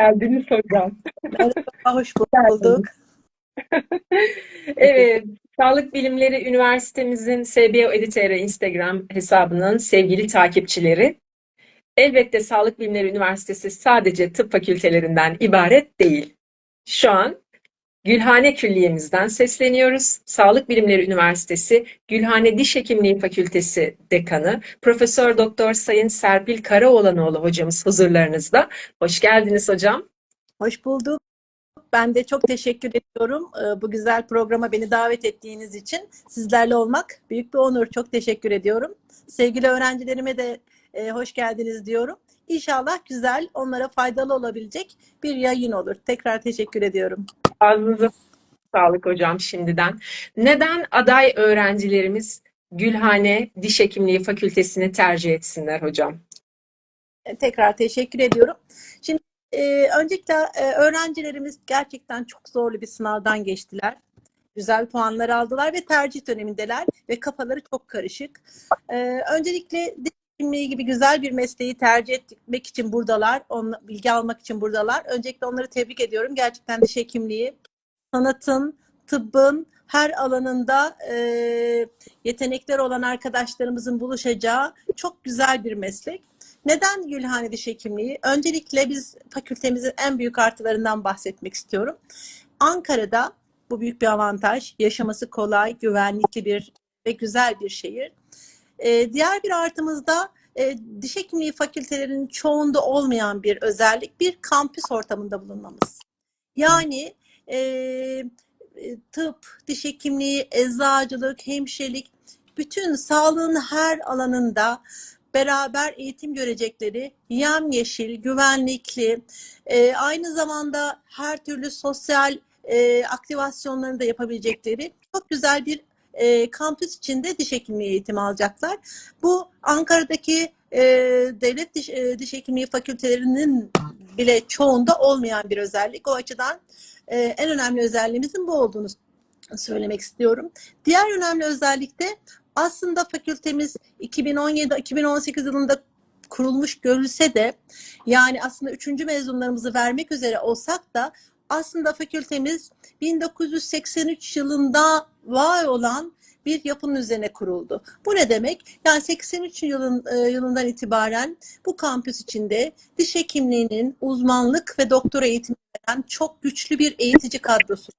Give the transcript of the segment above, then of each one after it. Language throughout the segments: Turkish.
geldiniz hocam. Merhaba, hoş bulduk. Evet, Sağlık Bilimleri Üniversitemizin SBO Editörü Instagram hesabının sevgili takipçileri. Elbette Sağlık Bilimleri Üniversitesi sadece tıp fakültelerinden ibaret değil. Şu an Gülhane Külliyemizden sesleniyoruz. Sağlık Bilimleri Üniversitesi Gülhane Diş Hekimliği Fakültesi Dekanı Profesör Doktor Sayın Serpil Karaoğlanoğlu hocamız huzurlarınızda. Hoş geldiniz hocam. Hoş bulduk. Ben de çok teşekkür ediyorum e, bu güzel programa beni davet ettiğiniz için. Sizlerle olmak büyük bir onur. Çok teşekkür ediyorum. Sevgili öğrencilerime de e, hoş geldiniz diyorum. İnşallah güzel, onlara faydalı olabilecek bir yayın olur. Tekrar teşekkür ediyorum. Ağzınıza sağlık hocam şimdiden. Neden aday öğrencilerimiz Gülhane Diş Hekimliği Fakültesini tercih etsinler hocam? E, Tekrar teşekkür ediyorum. Şimdi e, öncelikle e, öğrencilerimiz gerçekten çok zorlu bir sınavdan geçtiler. Güzel puanlar aldılar ve tercih dönemindeler ve kafaları çok karışık. E, öncelikle diş hekimliği gibi güzel bir mesleği tercih etmek için buradalar, onla, bilgi almak için buradalar. Öncelikle onları tebrik ediyorum. Gerçekten diş hekimliği sanatın, tıbbın her alanında e, yetenekleri olan arkadaşlarımızın buluşacağı çok güzel bir meslek. Neden Gülhane Diş Hekimliği? Öncelikle biz fakültemizin en büyük artılarından bahsetmek istiyorum. Ankara'da bu büyük bir avantaj. Yaşaması kolay, güvenlikli bir ve güzel bir şehir. Ee, diğer bir artımız da e, diş hekimliği fakültelerinin çoğunda olmayan bir özellik bir kampüs ortamında bulunmamız. Yani e, tıp, diş hekimliği, eczacılık, hemşirelik bütün sağlığın her alanında beraber eğitim görecekleri yemyeşil, güvenlikli, e, aynı zamanda her türlü sosyal e, aktivasyonlarını da yapabilecekleri çok güzel bir e, kampüs içinde diş hekimliği eğitimi alacaklar. Bu Ankara'daki e, devlet diş, e, diş hekimliği fakültelerinin bile çoğunda olmayan bir özellik. O açıdan e, en önemli özelliğimizin bu olduğunu söylemek istiyorum. Diğer önemli özellik de aslında fakültemiz 2017-2018 yılında kurulmuş görülse de yani aslında üçüncü mezunlarımızı vermek üzere olsak da aslında fakültemiz 1983 yılında var olan bir yapının üzerine kuruldu. Bu ne demek? Yani 83 yılın, e, yılından itibaren bu kampüs içinde diş hekimliğinin uzmanlık ve doktora eğitimi veren çok güçlü bir eğitici kadrosu.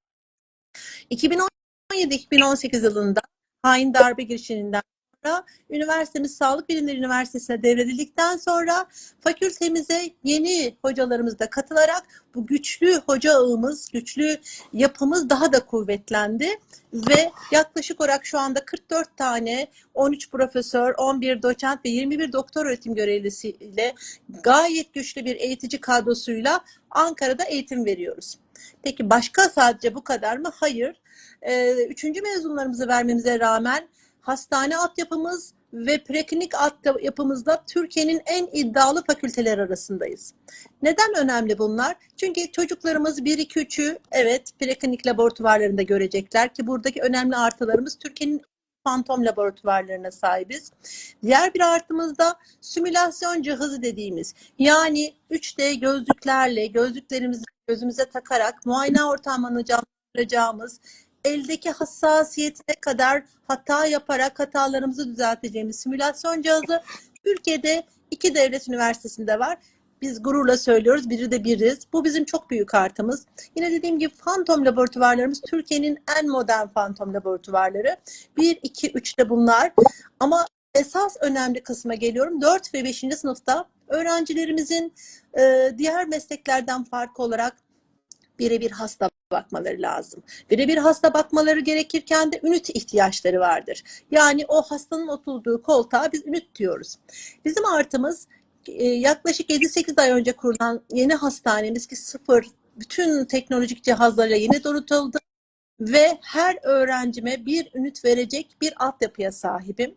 2017-2018 yılında hain darbe girişiminden sonra üniversitemiz Sağlık Bilimleri Üniversitesi'ne devredildikten sonra fakültemize yeni hocalarımız da katılarak bu güçlü hoca ağımız, güçlü yapımız daha da kuvvetlendi ve yaklaşık olarak şu anda 44 tane 13 profesör, 11 doçent ve 21 doktor öğretim görevlisiyle gayet güçlü bir eğitici kadrosuyla Ankara'da eğitim veriyoruz. Peki başka sadece bu kadar mı? Hayır. Ee, üçüncü mezunlarımızı vermemize rağmen hastane altyapımız ve preklinik altyapımızda Türkiye'nin en iddialı fakülteler arasındayız. Neden önemli bunlar? Çünkü çocuklarımız 1-2-3'ü evet preklinik laboratuvarlarında görecekler ki buradaki önemli artılarımız Türkiye'nin fantom laboratuvarlarına sahibiz. Diğer bir artımız da simülasyon cihazı dediğimiz yani 3D gözlüklerle gözlüklerimizi gözümüze takarak muayene ortamını canlandıracağımız eldeki hassasiyetine kadar hata yaparak hatalarımızı düzelteceğimiz simülasyon cihazı Türkiye'de iki devlet üniversitesinde var. Biz gururla söylüyoruz. Biri de biriz. Bu bizim çok büyük artımız. Yine dediğim gibi fantom laboratuvarlarımız Türkiye'nin en modern fantom laboratuvarları. 1, 2, 3 de bunlar. Ama esas önemli kısma geliyorum. 4 ve 5. sınıfta öğrencilerimizin e, diğer mesleklerden farkı olarak birebir hasta bakmaları lazım. Birebir hasta bakmaları gerekirken de ünit ihtiyaçları vardır. Yani o hastanın oturduğu koltuğa biz ünit diyoruz. Bizim artımız e, yaklaşık 7-8 ay önce kurulan yeni hastanemiz ki sıfır bütün teknolojik cihazlarla yeni donatıldı ve her öğrencime bir ünit verecek bir altyapıya sahibim.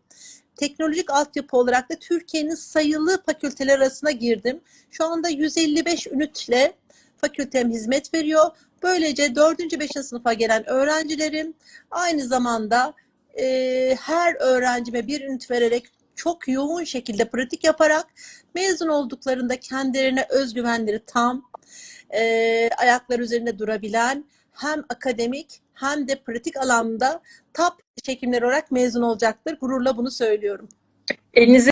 Teknolojik altyapı olarak da Türkiye'nin sayılı fakülteler arasına girdim. Şu anda 155 ünitle fakültem hizmet veriyor. Böylece 4. 5. sınıfa gelen öğrencilerim aynı zamanda e, her öğrencime bir ünit vererek çok yoğun şekilde pratik yaparak mezun olduklarında kendilerine özgüvenleri tam, e, ayaklar üzerinde durabilen, hem akademik hem de pratik alanda top diş hekimleri olarak mezun olacaktır. Gururla bunu söylüyorum. Elinize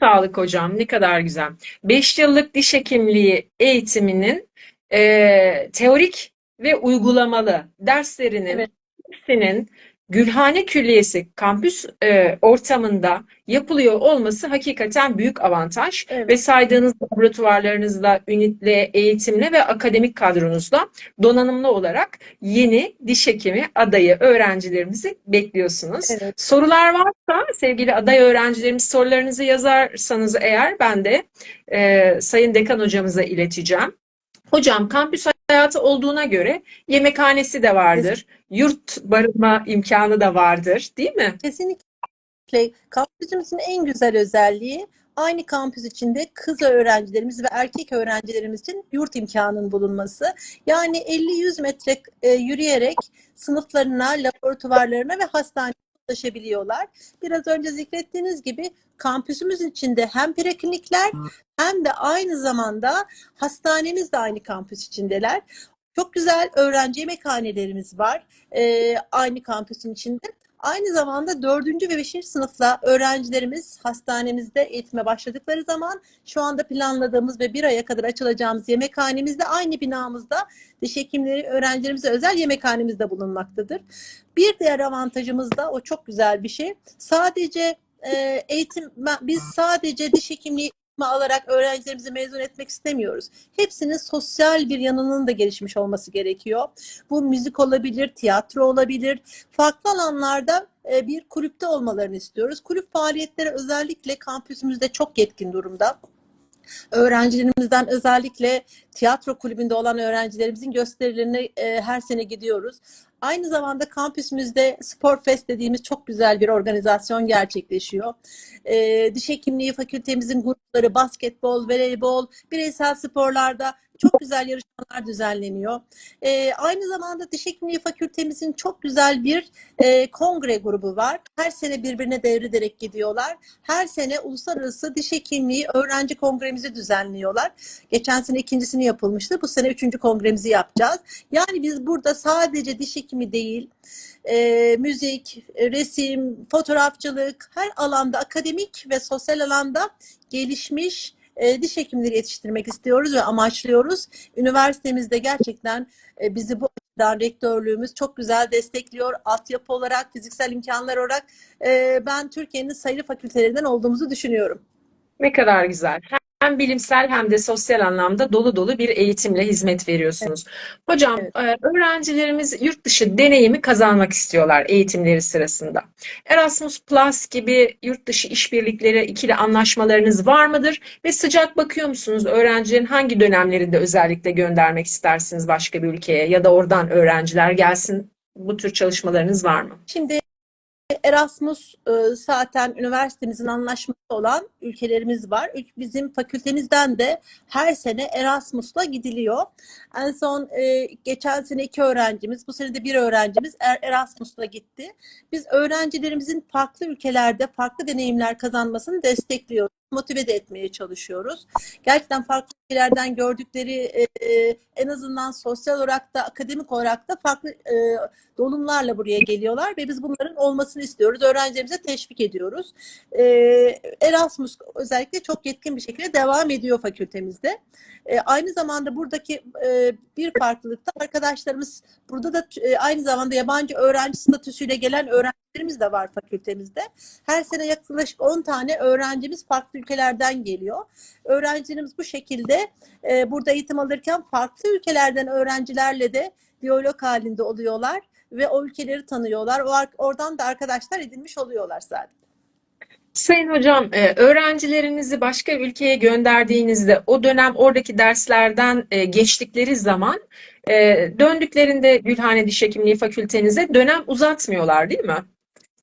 sağlık hocam. Ne kadar güzel. 5 yıllık diş hekimliği eğitiminin e, teorik ve uygulamalı derslerinin Evet. hepsinin Gülhane Külliyesi kampüs e, ortamında yapılıyor olması hakikaten büyük avantaj. Evet. Ve saydığınız laboratuvarlarınızla, ünitle, eğitimle ve akademik kadronuzla donanımlı olarak yeni diş hekimi adayı öğrencilerimizi bekliyorsunuz. Evet. Sorular varsa sevgili aday öğrencilerimiz sorularınızı yazarsanız eğer ben de e, Sayın Dekan hocamıza ileteceğim. Hocam kampüs hayatı olduğuna göre yemekhanesi de vardır, yurt barınma imkanı da vardır, değil mi? Kesinlikle kampüsümüzün en güzel özelliği aynı kampüs içinde kız öğrencilerimiz ve erkek öğrencilerimiz için yurt imkanının bulunması. Yani 50-100 metre e, yürüyerek sınıflarına, laboratuvarlarına ve hastaneye ulaşabiliyorlar. Biraz önce zikrettiğiniz gibi kampüsümüz içinde hem preklinikler hem de aynı zamanda hastanemiz de aynı kampüs içindeler. Çok güzel öğrenci yemekhanelerimiz var e, aynı kampüsün içinde. Aynı zamanda 4. ve 5. sınıfla öğrencilerimiz hastanemizde eğitime başladıkları zaman şu anda planladığımız ve bir aya kadar açılacağımız yemekhanemizde aynı binamızda diş hekimleri öğrencilerimize özel yemekhanemizde bulunmaktadır. Bir diğer avantajımız da o çok güzel bir şey. Sadece e, eğitim biz sadece diş hekimliği alarak öğrencilerimizi mezun etmek istemiyoruz. Hepsinin sosyal bir yanının da gelişmiş olması gerekiyor. Bu müzik olabilir, tiyatro olabilir. Farklı alanlarda e, bir kulüpte olmalarını istiyoruz. Kulüp faaliyetleri özellikle kampüsümüzde çok yetkin durumda. Öğrencilerimizden özellikle tiyatro kulübünde olan öğrencilerimizin gösterilerine e, her sene gidiyoruz. Aynı zamanda kampüsümüzde Spor Fest dediğimiz çok güzel bir organizasyon gerçekleşiyor. E, diş hekimliği fakültemizin grupları basketbol, voleybol, bireysel sporlarda çok güzel yarışmalar düzenleniyor. E, aynı zamanda diş hekimliği fakültemizin çok güzel bir e, kongre grubu var. Her sene birbirine devrederek gidiyorlar. Her sene uluslararası diş hekimliği öğrenci kongremizi düzenliyorlar. Geçen sene ikincisini yapılmıştı. Bu sene üçüncü kongremizi yapacağız. Yani biz burada sadece diş hekimi değil, e, müzik, resim, fotoğrafçılık, her alanda akademik ve sosyal alanda gelişmiş e, diş hekimleri yetiştirmek istiyoruz ve amaçlıyoruz. Üniversitemizde gerçekten e, bizi bu açıdan rektörlüğümüz çok güzel destekliyor. Altyapı olarak, fiziksel imkanlar olarak e, ben Türkiye'nin sayılı fakültelerinden olduğumuzu düşünüyorum. Ne kadar güzel. Hem bilimsel hem de sosyal anlamda dolu dolu bir eğitimle hizmet veriyorsunuz. Hocam, Evet. e, öğrencilerimiz yurt dışı deneyimi kazanmak istiyorlar eğitimleri sırasında. Erasmus Plus gibi yurt dışı işbirlikleri, ikili anlaşmalarınız var mıdır? Ve sıcak bakıyor musunuz? Öğrencilerin hangi dönemlerinde özellikle göndermek istersiniz başka bir ülkeye ya da oradan öğrenciler gelsin? Bu tür çalışmalarınız var mı? Şimdi Erasmus e, zaten üniversitemizin anlaşması olan ülkelerimiz var. Bizim fakültemizden de her sene Erasmus'la gidiliyor. En son e, geçen sene iki öğrencimiz, bu sene de bir öğrencimiz Er- Erasmus'la gitti. Biz öğrencilerimizin farklı ülkelerde farklı deneyimler kazanmasını destekliyoruz, motive de etmeye çalışıyoruz. Gerçekten farklı ülkelerden gördükleri e, e, en azından sosyal olarak da akademik olarak da farklı e, dolumlarla buraya geliyorlar ve biz bunların olmasını istiyoruz. Öğrencilerimize teşvik ediyoruz. Ee, Erasmus özellikle çok yetkin bir şekilde devam ediyor fakültemizde. Ee, aynı zamanda buradaki e, bir farklılık da arkadaşlarımız burada da e, aynı zamanda yabancı öğrenci statüsüyle gelen öğrencilerimiz de var fakültemizde. Her sene yaklaşık 10 tane öğrencimiz farklı ülkelerden geliyor. Öğrencilerimiz bu şekilde e, burada eğitim alırken farklı ülkelerden öğrencilerle de diyalog halinde oluyorlar ve o ülkeleri tanıyorlar. O oradan da arkadaşlar edinmiş oluyorlar zaten. Sayın hocam, e, öğrencilerinizi başka ülkeye gönderdiğinizde o dönem oradaki derslerden e, geçtikleri zaman e, döndüklerinde Gülhane Diş Hekimliği Fakültenize dönem uzatmıyorlar değil mi?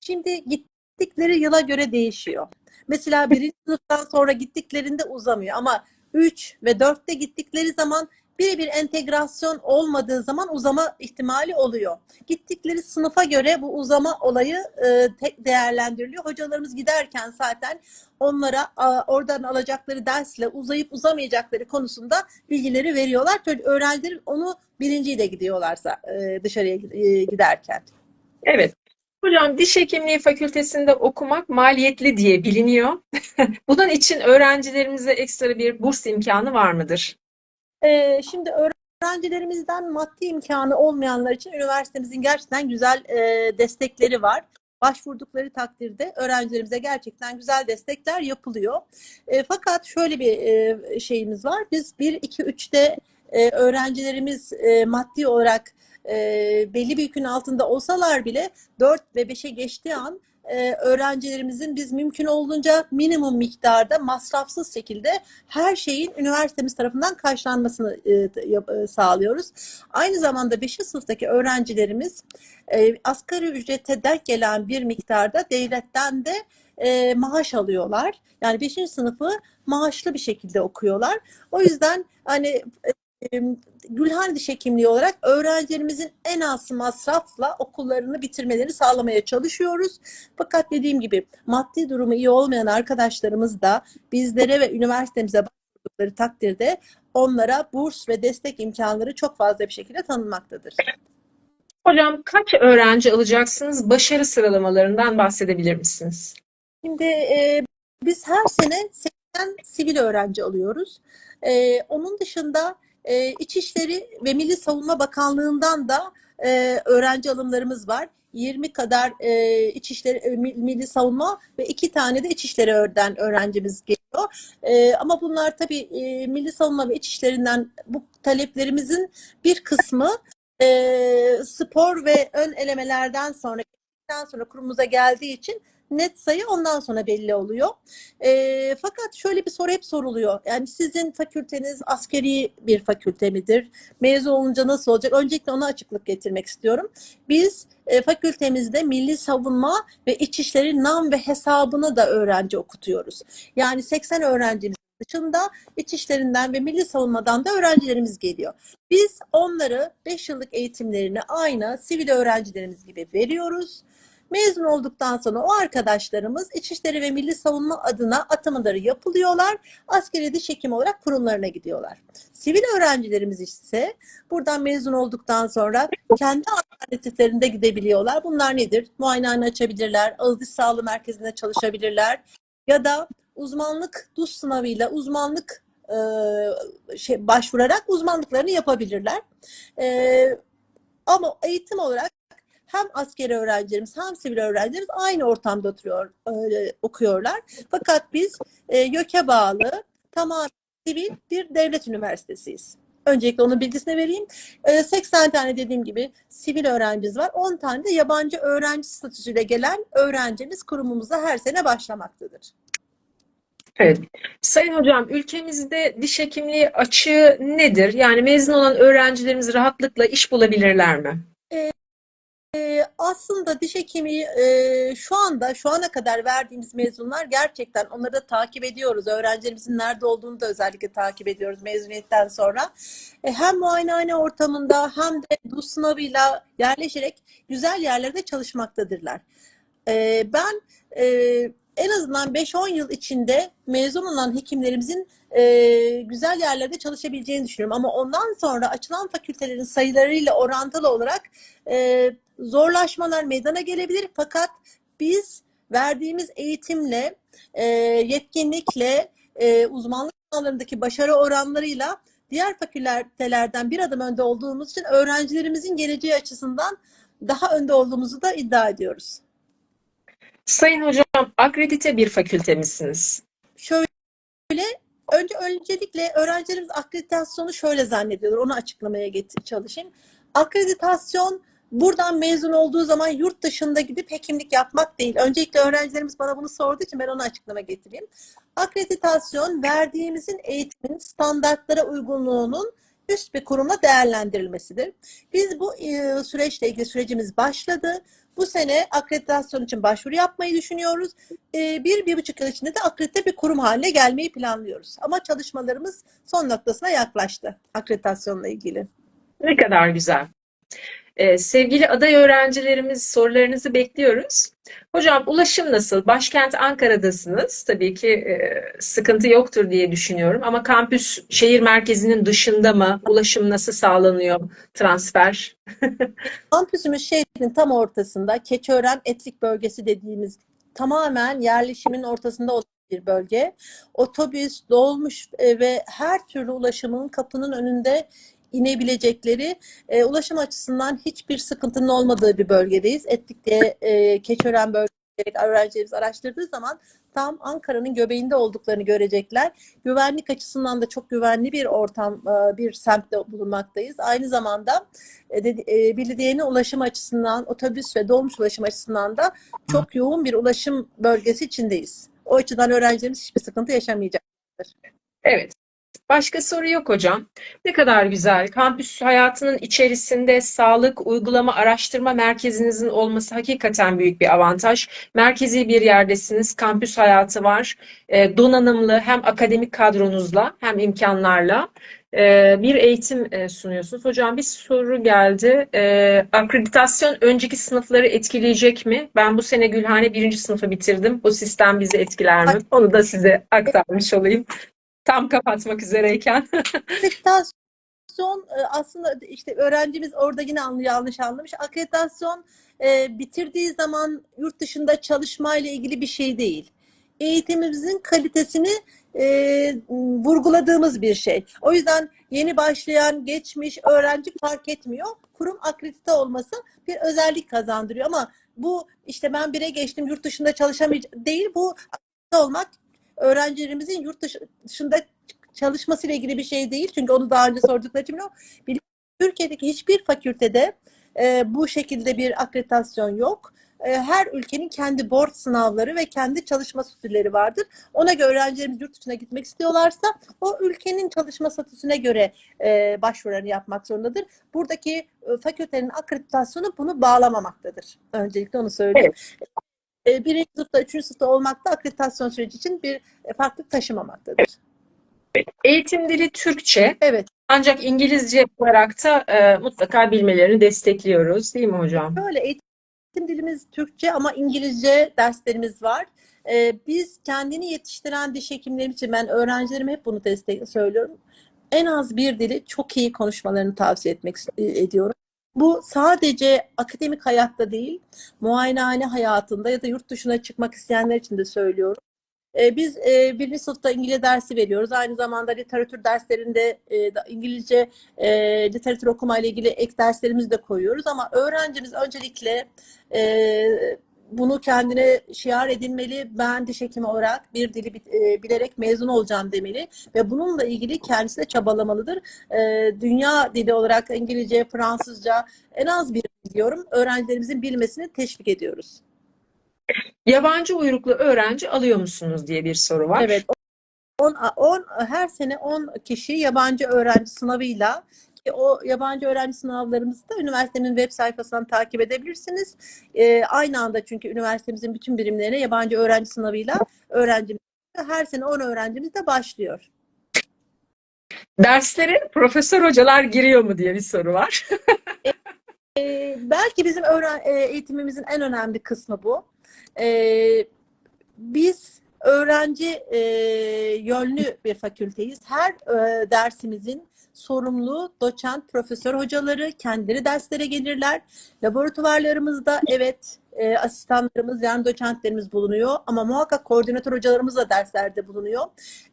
Şimdi gittikleri yıla göre değişiyor. Mesela birinci sınıftan sonra gittiklerinde uzamıyor ama 3 ve 4'te gittikleri zaman birebir entegrasyon olmadığı zaman uzama ihtimali oluyor. Gittikleri sınıfa göre bu uzama olayı e, değerlendiriliyor. Hocalarımız giderken zaten onlara oradan alacakları dersle uzayıp uzamayacakları konusunda bilgileri veriyorlar. Çocuk- Öğrenciler onu bilinciyle gidiyorlarsa e, dışarıya e, giderken. Evet. Hocam diş hekimliği fakültesinde okumak maliyetli diye biliniyor. Bunun için öğrencilerimize ekstra bir burs imkanı var mıdır? Ee, şimdi öğrencilerimizden maddi imkanı olmayanlar için üniversitemizin gerçekten güzel e, destekleri var. Başvurdukları takdirde öğrencilerimize gerçekten güzel destekler yapılıyor. E, fakat şöyle bir e, şeyimiz var. Biz 1, 2, 3'te e, öğrencilerimiz e, maddi olarak e, belli bir yükün altında olsalar bile 4 ve 5'e geçtiği an e, öğrencilerimizin biz mümkün olduğunca minimum miktarda masrafsız şekilde her şeyin üniversitemiz tarafından karşılanmasını e, e, sağlıyoruz. Aynı zamanda 5. sınıftaki öğrencilerimiz e, asgari ücrete denk gelen bir miktarda devletten de e, maaş alıyorlar. Yani 5. sınıfı maaşlı bir şekilde okuyorlar. O yüzden hani e, Gülhan Diş Hekimliği olarak öğrencilerimizin en az masrafla okullarını bitirmelerini sağlamaya çalışıyoruz. Fakat dediğim gibi maddi durumu iyi olmayan arkadaşlarımız da bizlere ve üniversitemize başvurdukları takdirde onlara burs ve destek imkanları çok fazla bir şekilde tanınmaktadır. Hocam kaç öğrenci alacaksınız? Başarı sıralamalarından bahsedebilir misiniz? Şimdi e, biz her sene 80 sivil öğrenci alıyoruz. E, onun dışında e, İçişleri ve Milli Savunma Bakanlığı'ndan da e, öğrenci alımlarımız var. 20 kadar e, İçişleri, e, Mi- Milli Savunma ve iki tane de İçişleri Örden öğrencimiz geliyor. E, ama bunlar tabii e, Milli Savunma ve İçişlerinden bu taleplerimizin bir kısmı e, spor ve ön elemelerden sonra sonra kurumumuza geldiği için net sayı ondan sonra belli oluyor. E, fakat şöyle bir soru hep soruluyor. Yani sizin fakülteniz askeri bir fakülte midir? Mezun olunca nasıl olacak? Öncelikle ona açıklık getirmek istiyorum. Biz e, fakültemizde milli savunma ve içişleri nam ve hesabını da öğrenci okutuyoruz. Yani 80 öğrencimiz dışında içişlerinden ve milli savunmadan da öğrencilerimiz geliyor. Biz onları 5 yıllık eğitimlerini aynı sivil öğrencilerimiz gibi veriyoruz. Mezun olduktan sonra o arkadaşlarımız İçişleri ve Milli Savunma adına atamaları yapılıyorlar. Askeri diş hekimi olarak kurumlarına gidiyorlar. Sivil öğrencilerimiz ise buradan mezun olduktan sonra kendi alternatiflerinde gidebiliyorlar. Bunlar nedir? Muayenehane açabilirler, ağız diş sağlığı merkezinde çalışabilirler ya da uzmanlık DUS sınavıyla uzmanlık e, şey başvurarak uzmanlıklarını yapabilirler. E, ama eğitim olarak hem askeri öğrencilerimiz hem sivil öğrencilerimiz aynı ortamda oturuyor, e, okuyorlar. Fakat biz e, YÖK'e bağlı tamamen sivil bir devlet üniversitesiyiz. Öncelikle onun bilgisini vereyim. E, 80 tane dediğim gibi sivil öğrencimiz var. 10 tane de yabancı öğrenci statüsüyle gelen öğrencimiz kurumumuza her sene başlamaktadır. Evet. Sayın hocam, ülkemizde diş hekimliği açığı nedir? Yani mezun olan öğrencilerimiz rahatlıkla iş bulabilirler mi? Aslında diş hekimi e, şu anda şu ana kadar verdiğimiz mezunlar gerçekten onları da takip ediyoruz. Öğrencilerimizin nerede olduğunu da özellikle takip ediyoruz mezuniyetten sonra. E, hem muayenehane ortamında hem de DUS sınavıyla yerleşerek güzel yerlerde çalışmaktadırlar. E, ben e, en azından 5-10 yıl içinde mezun olan hekimlerimizin e, güzel yerlerde çalışabileceğini düşünüyorum. Ama ondan sonra açılan fakültelerin sayılarıyla orantılı olarak e, zorlaşmalar meydana gelebilir. Fakat biz verdiğimiz eğitimle, e, yetkinlikle, e, uzmanlık alanlarındaki başarı oranlarıyla diğer fakültelerden bir adım önde olduğumuz için öğrencilerimizin geleceği açısından daha önde olduğumuzu da iddia ediyoruz. Sayın hocam, akredite bir fakülte misiniz? Şöyle önce öncelikle öğrencilerimiz akreditasyonu şöyle zannediyorlar. Onu açıklamaya çalışayım. Akreditasyon buradan mezun olduğu zaman yurt dışında gidip hekimlik yapmak değil. Öncelikle öğrencilerimiz bana bunu sorduğu için ben onu açıklama getireyim. Akreditasyon verdiğimizin eğitimin standartlara uygunluğunun üst bir kurumla değerlendirilmesidir. Biz bu e, süreçle ilgili sürecimiz başladı. Bu sene akreditasyon için başvuru yapmayı düşünüyoruz. Ee, bir, bir buçuk yıl içinde de akredite bir kurum haline gelmeyi planlıyoruz. Ama çalışmalarımız son noktasına yaklaştı akreditasyonla ilgili. Ne kadar güzel. Ee, sevgili aday öğrencilerimiz sorularınızı bekliyoruz. Hocam ulaşım nasıl? Başkent Ankara'dasınız. Tabii ki e, sıkıntı yoktur diye düşünüyorum. Ama kampüs şehir merkezinin dışında mı? Ulaşım nasıl sağlanıyor? Transfer? Kampüsümüz şehrin tam ortasında Keçiören Etlik bölgesi dediğimiz tamamen yerleşimin ortasında olan bir bölge. Otobüs, dolmuş e, ve her türlü ulaşımın kapının önünde inebilecekleri e, ulaşım açısından hiçbir sıkıntının olmadığı bir bölgedeyiz. Etlik'te e, Keçiören bölgesi öğrencilerimiz araştırdığı zaman tam Ankara'nın göbeğinde olduklarını görecekler. Güvenlik açısından da çok güvenli bir ortam, e, bir semtte bulunmaktayız. Aynı zamanda e, e, belediyenin ulaşım açısından, otobüs ve dolmuş ulaşım açısından da çok yoğun bir ulaşım bölgesi içindeyiz. O açıdan öğrencilerimiz hiçbir sıkıntı yaşamayacak. Evet. Başka soru yok hocam. Ne kadar güzel. Kampüs hayatının içerisinde sağlık, uygulama, araştırma merkezinizin olması hakikaten büyük bir avantaj. Merkezi bir yerdesiniz. Kampüs hayatı var. Ee, donanımlı hem akademik kadronuzla hem imkanlarla e, bir eğitim e, sunuyorsunuz. Hocam bir soru geldi. Ee, akreditasyon önceki sınıfları etkileyecek mi? Ben bu sene Gülhane birinci sınıfı bitirdim. Bu sistem bizi etkiler mi? Onu da size aktarmış olayım. Tam kapatmak üzereyken. Akreditasyon e, aslında işte öğrencimiz orada yine anlı- yanlış anlamış. Akreditasyon e, bitirdiği zaman yurt dışında çalışmayla ilgili bir şey değil. Eğitimimizin kalitesini e, vurguladığımız bir şey. O yüzden yeni başlayan, geçmiş öğrenci fark etmiyor. Kurum akredite olması bir özellik kazandırıyor ama bu işte ben bire geçtim yurt dışında çalışamayacağım değil. Bu olmak öğrencilerimizin yurt dışı- dışında çalışmasıyla ilgili bir şey değil. Çünkü onu daha önce sordukları için Türkiye'deki hiçbir fakültede e, bu şekilde bir akreditasyon yok. E, her ülkenin kendi board sınavları ve kendi çalışma statüleri vardır. Ona göre öğrencilerimiz yurt dışına gitmek istiyorlarsa o ülkenin çalışma statüsüne göre e, başvurularını yapmak zorundadır. Buradaki e, fakültenin akreditasyonu bunu bağlamamaktadır. Öncelikle onu söyleyeyim. E, birinci sınıfta, üçüncü sınıfta olmakta akreditasyon süreci için bir e, farklılık taşımamaktadır. Eğitim dili Türkçe Evet. ancak İngilizce olarak da e, mutlaka bilmelerini destekliyoruz değil mi hocam? Böyle eğitim dilimiz Türkçe ama İngilizce derslerimiz var. Ee, biz kendini yetiştiren diş hekimlerimiz için ben öğrencilerime hep bunu destek söylüyorum. En az bir dili çok iyi konuşmalarını tavsiye etmek ediyorum. Bu sadece akademik hayatta değil, muayenehane hayatında ya da yurt dışına çıkmak isteyenler için de söylüyorum. Ee, biz e, birinci sınıfta İngilizce dersi veriyoruz. Aynı zamanda literatür derslerinde e, İngilizce e, literatür okuma ile ilgili ek derslerimizi de koyuyoruz. Ama öğrencimiz öncelikle e, bunu kendine şiar edinmeli. Ben diş hekimi olarak bir dili e, bilerek mezun olacağım demeli ve bununla ilgili kendisi de çabalamalıdır. E, dünya dili olarak İngilizce, Fransızca en az bir diyorum. Öğrencilerimizin bilmesini teşvik ediyoruz. Yabancı uyruklu öğrenci alıyor musunuz diye bir soru var. Evet. 10, 10, her sene 10 kişi yabancı öğrenci sınavıyla o yabancı öğrenci sınavlarımızı da üniversitenin web sayfasından takip edebilirsiniz. Ee, aynı anda çünkü üniversitemizin bütün birimlerine yabancı öğrenci sınavıyla öğrencimiz her sene 10 öğrencimiz de başlıyor. Derslere profesör hocalar giriyor mu diye bir soru var. Ee, belki bizim öğren e, eğitimimizin en önemli kısmı bu. Ee, biz öğrenci e, yönlü bir fakülteyiz. Her e, dersimizin sorumlu doçent, profesör hocaları kendileri derslere gelirler. Laboratuvarlarımızda evet e, asistanlarımız yani doçentlerimiz bulunuyor ama muhakkak koordinatör hocalarımız da derslerde bulunuyor.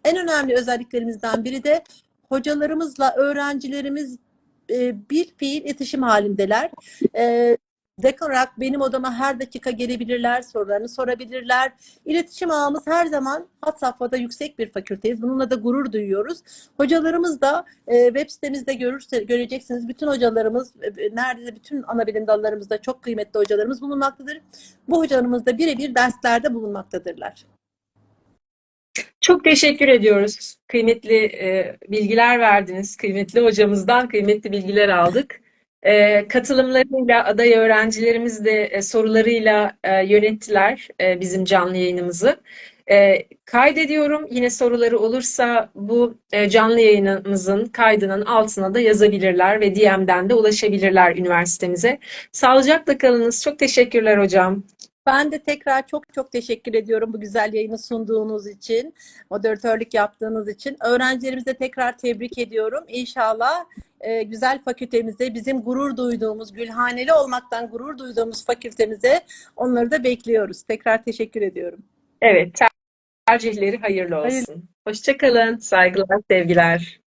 En önemli özelliklerimizden biri de hocalarımızla öğrencilerimiz e, bir fiil iletişim halindeler. Dekan olarak benim odama her dakika gelebilirler, sorularını sorabilirler. İletişim ağımız her zaman hat safhada yüksek bir fakülteyiz. Bununla da gurur duyuyoruz. Hocalarımız da e, web sitemizde görürse, göreceksiniz. Bütün hocalarımız, e, neredeyse bütün ana bilim dallarımızda çok kıymetli hocalarımız bulunmaktadır. Bu hocalarımız da birebir derslerde bulunmaktadırlar. Çok teşekkür ediyoruz. Kıymetli e, bilgiler verdiniz. Kıymetli hocamızdan kıymetli bilgiler aldık. E, katılımlarıyla, aday öğrencilerimiz de e, sorularıyla e, yönettiler e, bizim canlı yayınımızı. E, kaydediyorum. Yine soruları olursa bu e, canlı yayınımızın kaydının altına da yazabilirler ve DM'den de ulaşabilirler üniversitemize. Sağlıcakla kalınız. Çok teşekkürler hocam. Ben de tekrar çok çok teşekkür ediyorum bu güzel yayını sunduğunuz için, moderatörlük yaptığınız için. Öğrencilerimizi de tekrar tebrik ediyorum. İnşallah e, güzel fakültemizde bizim gurur duyduğumuz, Gülhaneli olmaktan gurur duyduğumuz fakültemize onları da bekliyoruz. Tekrar teşekkür ediyorum. Evet, tercihleri hayırlı olsun. Hoşça kalın. Saygılar, sevgiler.